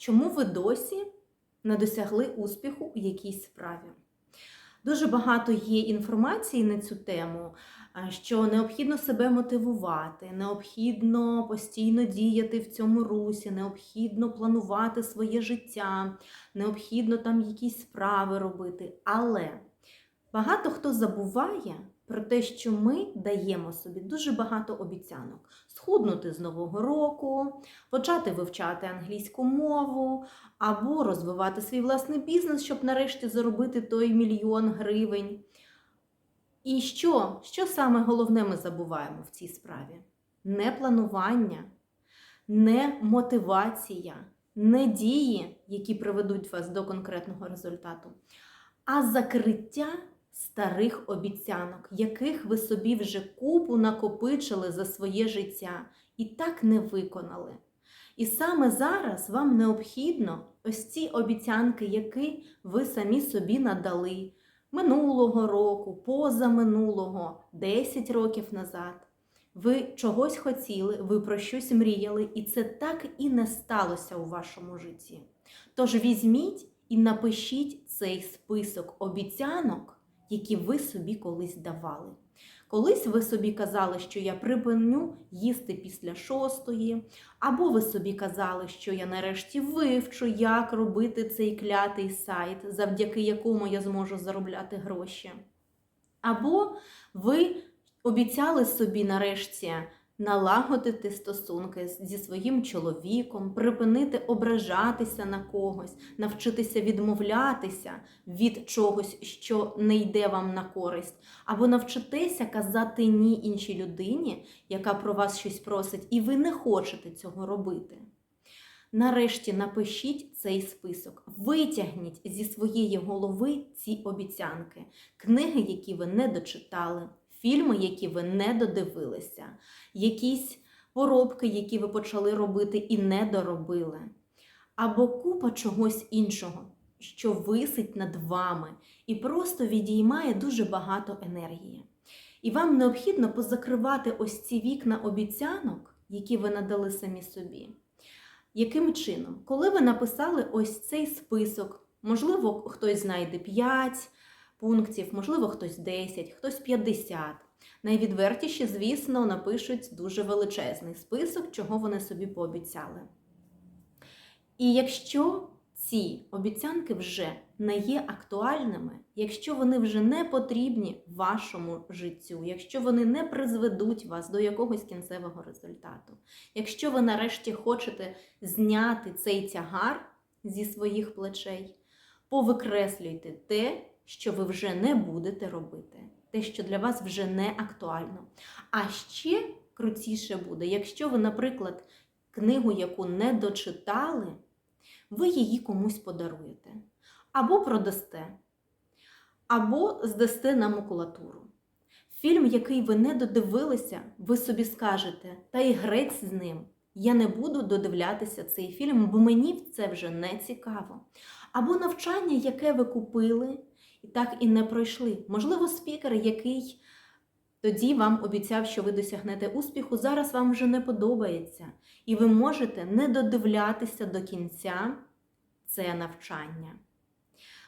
Чому ви досі не досягли успіху у якійсь справі? Дуже багато є інформації на цю тему, що необхідно себе мотивувати, необхідно постійно діяти в цьому русі, необхідно планувати своє життя, необхідно там якісь справи робити. Але багато хто забуває про те, що ми даємо собі дуже багато обіцянок: схуднути з нового року, почати вивчати англійську мову, або розвивати свій власний бізнес, щоб нарешті заробити той мільйон гривень. І що? Що саме головне ми забуваємо в цій справі? Не планування, не мотивація, не дії, які приведуть вас до конкретного результату, а закриття старих обіцянок, яких ви собі вже купу накопичили за своє життя і так не виконали. І саме зараз вам необхідно ось ці обіцянки, які ви самі собі надали минулого року, позаминулого, 10 років назад. Ви чогось хотіли, ви про щось мріяли, і це так і не сталося у вашому житті. Тож візьміть і напишіть цей список обіцянок, які ви собі колись давали. Колись ви собі казали, що я припиню їсти після шостої, або ви собі казали, що я нарешті вивчу, як робити цей клятий сайт, завдяки якому я зможу заробляти гроші. Або ви обіцяли собі нарешті налагодити стосунки зі своїм чоловіком, припинити ображатися на когось, навчитися відмовлятися від чогось, що не йде вам на користь, або навчитися казати ні іншій людині, яка про вас щось просить, і ви не хочете цього робити. Нарешті напишіть цей список, витягніть зі своєї голови ці обіцянки, книги, які ви не дочитали, фільми, які ви не додивилися, якісь поробки, які ви почали робити і не доробили, або купа чогось іншого, що висить над вами і просто відіймає дуже багато енергії. І вам необхідно позакривати ось ці вікна обіцянок, які ви надали самі собі. Яким чином? Коли ви написали ось цей список, можливо, хтось знайде 5 пунктів, можливо, хтось 10, хтось 50. Найвідвертіші, звісно, напишуть дуже величезний список, чого вони собі пообіцяли. І якщо ці обіцянки вже не є актуальними, якщо вони вже не потрібні вашому життю, якщо вони не призведуть вас до якогось кінцевого результату, якщо ви нарешті хочете зняти цей тягар зі своїх плечей, повикреслюйте те, що ви вже не будете робити, те, що для вас вже не актуально. А ще крутіше буде, якщо ви, наприклад, книгу, яку не дочитали, ви її комусь подаруєте. Або продасте, або здасте на макулатуру. Фільм, який ви не додивилися, ви собі скажете, та й грець з ним. Я не буду додивлятися цей фільм, бо мені це вже не цікаво. Або навчання, яке ви купили, і так і не пройшли. Можливо, спікер, який тоді вам обіцяв, що ви досягнете успіху, зараз вам вже не подобається. І ви можете не додивлятися до кінця це навчання.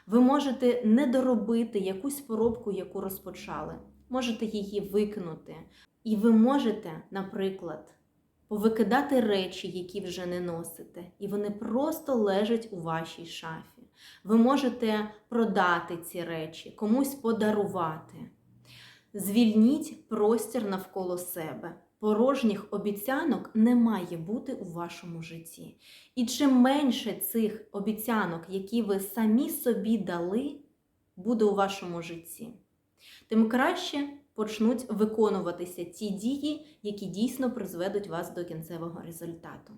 Ви можете не доробити якусь поробку, яку розпочали, можете її викинути. І ви можете, наприклад, повикидати речі, які вже не носите, і вони просто лежать у вашій шафі. Ви можете продати ці речі, комусь подарувати. Звільніть простір навколо себе. Порожніх обіцянок не має бути у вашому житті. І чим менше цих обіцянок, які ви самі собі дали, буде у вашому житті, тим краще почнуть виконуватися ті дії, які дійсно призведуть вас до кінцевого результату.